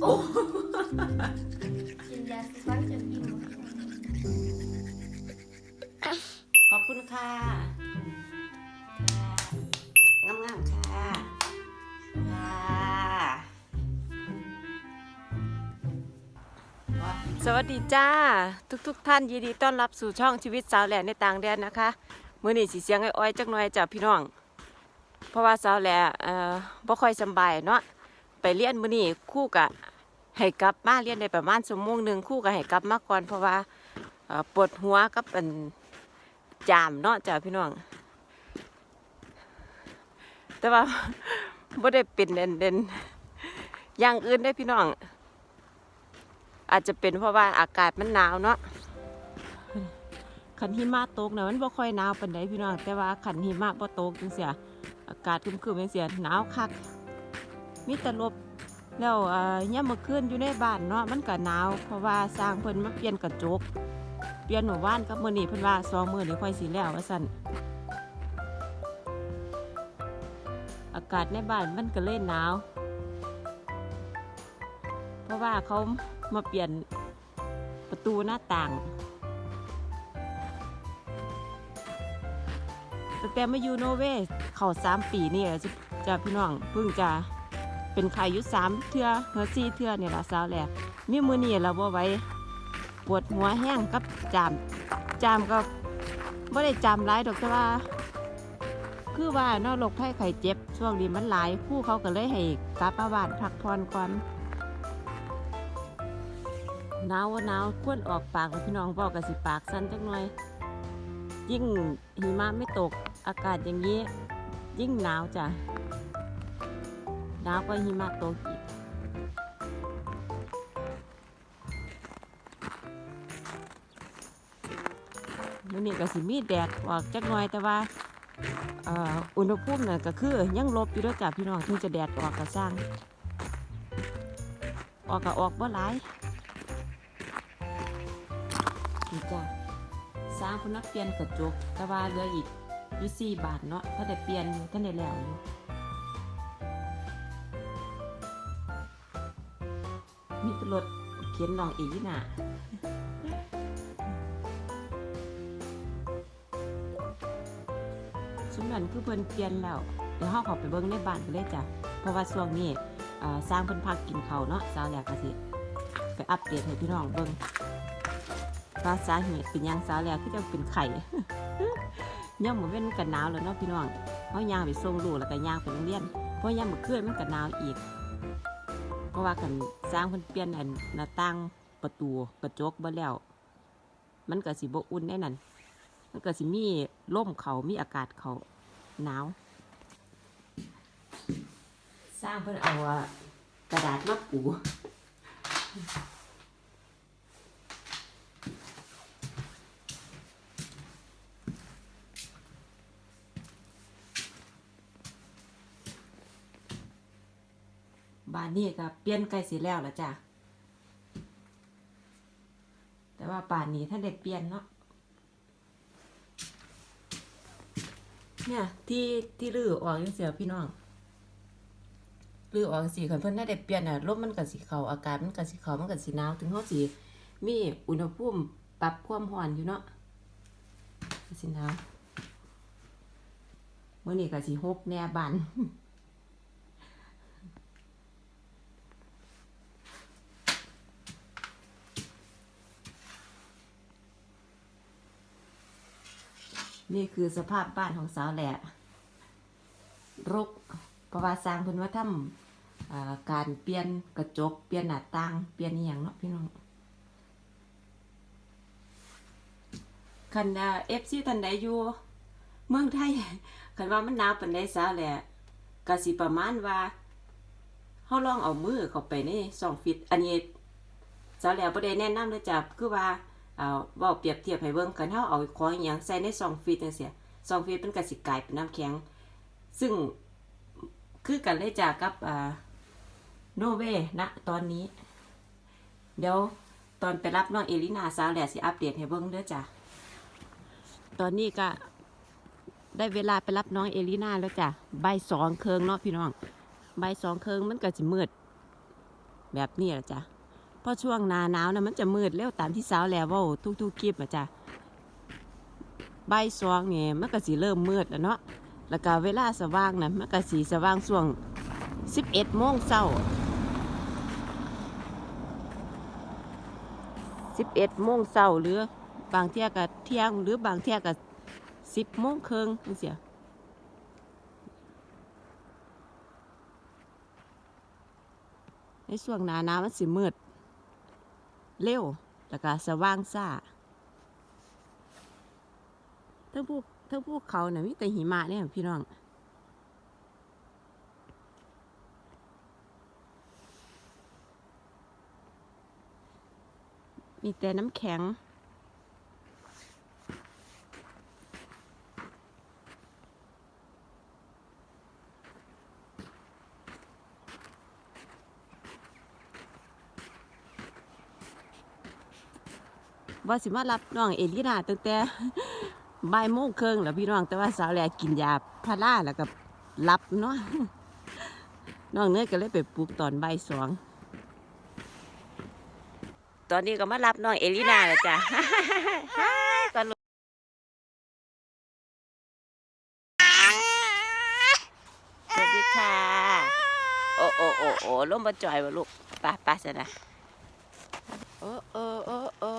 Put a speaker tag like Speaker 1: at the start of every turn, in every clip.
Speaker 1: โอ้
Speaker 2: กินยาสีฟันจนอิ่ม
Speaker 1: ขอบคุณค่ะงามๆค่ะค่ะ
Speaker 3: สวัสดีจ้า ทุกๆทท่านยินดีต้อนรับสู่ช่องชีวิตสาวแหล่ในต่างแดนนะคะมื้อนี้สิเสียงอ้อยๆจักหน่อยจ้ะพี่น้อง เพราะว่าสาวแหล่เอ่อบ่ค่อยสบายเนาะ ไปเรียนมื้อนี้ครู่กะให้กลับมาเรียนได้ประมาณชั่วโมงหนึ่งครู่ก็ให้กลับมาก่อนเพราะว่าปวดหัวกับอันจามเนาะจ้ะพี่น้อง แต่ว่าบ่ได้เป็นเด่นเด่นอย่างอื่นได้พี่น้อง อาจจะเป็นเพราะว่าอากาศมันหนาวเนาะขันหิมะตกเนี่ยมันบ่ค่อยหนาวปานใดพี่น้องแต่ว่าขันหิมะบ่ตกจังเสียอากาศครึมๆจังเสียหนาวคัก มีแต่ลบแล้วเอ่ย่ามมื้อคืนอยู่ในบ้านเนาะมันก็หนาว เพราะว่าสร้างเพิ่นมาเปลี่ยนกระจก เปลี่ยนหมู่บ้านกับมือนี้เพิ่นว่า2มื้อนี้ค่อยสิแล้วว่าซั่นอากาศในบ้านมันก็เลยหนาว เพราะว่าเขามาเปลี่ยนประตูหน้าต่างแตั้งแต่มาอยู่โนเวเขาสามปีนี่จะจะพี่น้องเพิ่งจะ เป็นไข่อยุดสามเทือเฮอซี่เทือเนี่ยละสาวแหละมีมือนี่เราบ่ไว้ปวดหัวแห้งกับจามจามก็ไม่ได้จามร้ายดอกแต่ว่า คือว่านอกโรคไข้ไข้เจ็บ ช่วงนี้มันหลายคู่เขาก็เลยให้กลับมาบ้านพักผ่อนก่อนหนาวหนาวควรออกปากพี่น้องบอกกับสิปากสั้นจักหน่อย ยิ่งหิมะไม่ตกอากาศอย่างนี้ ยิ่งหนาวจ้ะ หนาวกว่าหิมะตกอีกมื้อนี้ก็สิมีแดดออกจักหน่อยแต่ว่าอุณหภูมิน่ะก็คือยังลบอยู่ด้วยจ้ะพี่น้องถึงจะแดดออกก็สร้าง ออกก็ออกบ่หลายนี่จ้ะสร้างพนนักเปลี่ยนกระจกแต่ว่าเหลืออีกอยู่สี่บาทเนาะถ้าได้เปลี่ยนอยู่ถ้าได้แล้วอยู่ มีตรถเขียนน้องอีกน่ะสุนั้นคือเพิ่นเปลี่ยนแล้วเดี๋ยวเฮาเขอไปเบิ่งในบ้านกันเลยจ้ะเพราะว่าช่วงนี้อ่สร้างเพิ่นพักกินเขาเนาะสาวแหลกก็สิไปอัปเดตให้พี่น้องเบิ่งว่าสาเหตุเป็นยังสาแล้วคือจะเป็นไข่ย่ามมื้อเว้นกันหนาวแล้วเนาะพี่น้องเฮาย่างไปส่งลูกแล้วก็ย่างไปโรงเรียนเพราะย่ามมื้อคืนมันก็หนาวอีก เพราะว่ากันสร้างเพิ่นเปลี่ยนอันหน้าต่างประตูกระจกบ่แล้ว มันก็สิบ่อุ่นแน่นั่นมันก็สิมีลมเขามีอากาศเขาหนาว สร้างเพิ่นเอากระดาษมาปูานนี้ก็เปลี่ยนใกล้สิแล้วละจ้ะ แต่ว่าป่านนี้ท่านได้เปลี่ยนเนาะ เนี่ยที่ที่รื้อออกยังเสียพี่น้องรื้อออกสีขันเพิ่นได้ได้เปลี่ยนอะลมมันกับสีเขาอากาศมันกับสีเขามันกับสีหนาวถึงเขาสีมีอุณหภูมิปรับความร้อนอยู่เนาะสีนาวเมื่อนี้กับสีหกแน่บาน นี่คือสภาพบ้านของสาวแหละรกประวัติสร้างเพิ่นว่าทำการเปลี่ยนกระจก เปลี่ยนหน้าต่าง เปลี่ยนอย่างเนาะพี่น้องคันเอฟซีทันใดอยู่เมืองไทยคันว่ามันหนาวปานใดสาวแหละก็สิประมาณว่าเฮาลองเอามือเข้าไปในช่องฟิต อันนี้สาวแหละบ่ได้แนะนำเลยจ้ะคือว่า เอาเว้าเปรียบเทียบให้เบิ่งกันเฮาเอาของอหยังใส่ในซองฟีดจังซี่ซองฟีดเป็นก็สิกลายเป็นน้ำแข็ง ซึ่งคือกันเลยจากับอ่าโนเวนะตอนนี้ เดี๋ยวตอนไปรับน้องเอลินาสาวแหละสิอัปเดตให้เบิ่งเด้อจ้ะ ตอนนี้ก็ได้เวลาไปรับน้องเอลินาแล้วจ้ะใบสองเคิงเนาะพี่น้อง ใบสองเคิงมันก็สิมืด แบบนี้แหละจ้ะ พราะช่วงหนาหนาวนะมันจะมืดเร็วตามที่สาวแล้วว่าทุกๆคลิปอะจ้ะใบ่ายสองเนี่ยมันก็สิเริ่มมืดแล้วเนาะแล้วก็เวลาสว่างนะมันก็สีสว่างช่วงสิบเอ็ดโมงเช้าสิบเอ็ดโมงเช้าหรือบางเที่ยก็เที่ยงหรือบางเที่ยก็สิบโมงครึ่งจังซี้ในช่วงหนาหนาวมันสิมืด เร็ว แล้วก็สว่างซ่าทั้งพวกทั้งพวกเขาเนี่ยมีแต่หิมะเนี่ยพี่น้องมีแต่น้ำแข็ง ว่าสิมารับน้องเอลินาตั้งแต่บ่ายโมงครึ่งแล้วพี่น้องแต่ว่าสาวแลกินยาพาราแล้วก็รับเนาะน้องเนยก็เลยไปปลุกตอนบ่ายสองตอนนี้ก็มารับน้องเอลินาแล้วจ้ะก่อนสวัสดีค่ะ โอ้โอ้โอ้โอ้ลมมาจ่อยวะลูกป้าป้าสนะ โอ้โอ้โอ้โอ้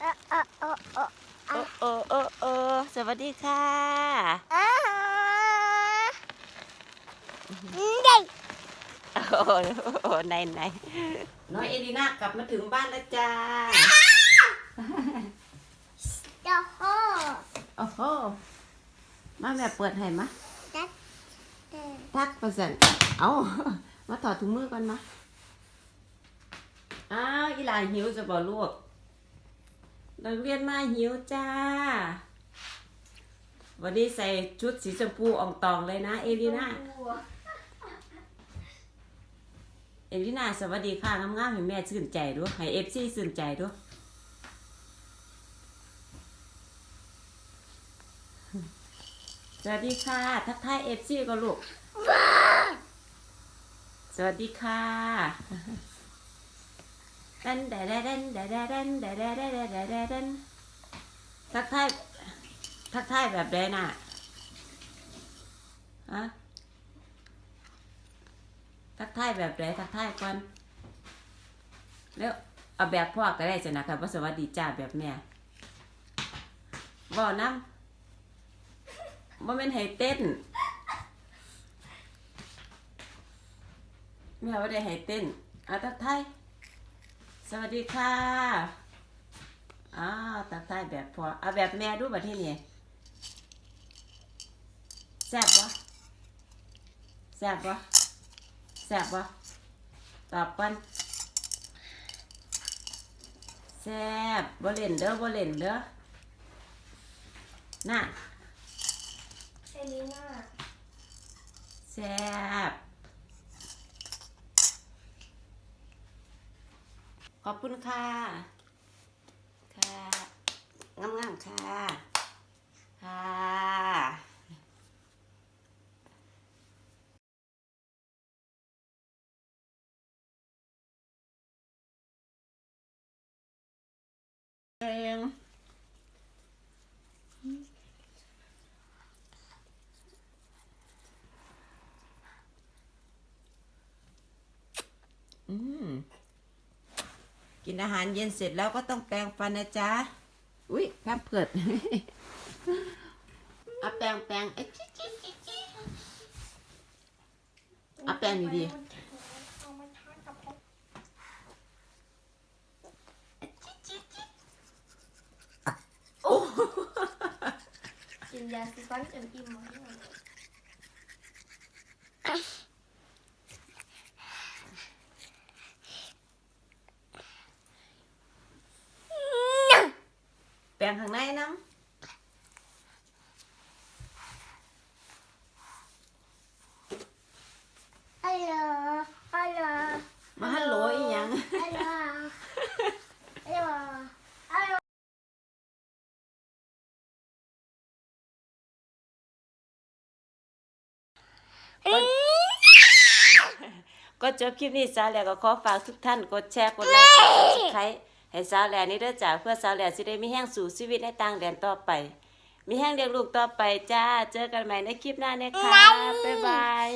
Speaker 2: เออเออเออเออ
Speaker 3: โอ้โอ้โอ้โอ้สวัสดีค่ะ
Speaker 2: เออเด็ก
Speaker 3: โอ้โหโอ้โหในในน้องเอลิน่ากลับมาถึงบ้านแล้วจ้า
Speaker 2: เจ้าพ่อ
Speaker 3: โอ้โหมาแม่เปิดให้มะทักเปอร์เซ็นต์เอามาถอดถุงมือก่อนมา อีหลาหิวจะบอกลูกนักเรียนมาหิวจ้า วันนี้ใส่ชุดสีชมพูอ่องตองเลยนะ เอลิน่า เอลิน่าสวัสดีค่ะงามๆให้แม่ชื่นใจด้วยให้เอฟซีชื่นใจด้วยสวัสดีค่ะ ทักทายเอฟซีก็ลูก สวัสดีค่ะ ดันแดดดันแดดดันแดดดันแดดดันทักทายทักทายแบบใดน่ะฮะทักทายแบบใดทักทายก่อนแล้วเอาแบบพ่อก็ได้สินะครับว่สวัสดีจ้าแบบแม่บ่อน้ำบ่เป็นให้เต้นแม่ว่าได้ให้เต้นอะทักทาย สวัสดีค่ะ อ้าวทักทายแบบพ่อเอาแบบแม่ดูบัดที่นี่แซ่บวะแซ่บวะแซ่บปะตอบกันแซ่บบ่เล่นเด้อบ่เล่นเด้อน่ะ
Speaker 2: เอลิน่า
Speaker 3: แซ่บ ขอบคุณค่ะ ค่ะ
Speaker 1: งามๆค่ะ
Speaker 3: ค่ะเองอืม กินอาหารเย็นเสร็จแล้วก็ต้องแปรงฟันนะจ๊ะ อุ้ยแพมเพิดเอาแปรงแปรงเอ้ยจิ๊จิ๊จิ๊จิ๊เอาแป้งดี
Speaker 2: เอามาทากับผม
Speaker 3: โอ้
Speaker 2: กินยาสีฟันจนอิ่มห มดเลย
Speaker 3: แปรงข้างในน้
Speaker 2: ฮัลโหลฮัลโหลำ
Speaker 3: มาฮัลโหลอีหยัง
Speaker 2: ฮัลโหลฮัลโหลฮัลโหล
Speaker 3: ก็จบคลิปนี้สาวแหล่ก็ขอฝากทุกท่านกดแชร์กดไลค์กด Subscribe ให้สาวแหล่นี้เด้อจ้าเพื่อสาวแหล่สิได้มีแห้งสู่ชีวิตในต่างแดนต่อไป มีแห้งเลี้ยงลูกต่อไปจ้า เจอกันใหม่ในคลิปหน้าเนี่ยค่ะบ๊ายบาย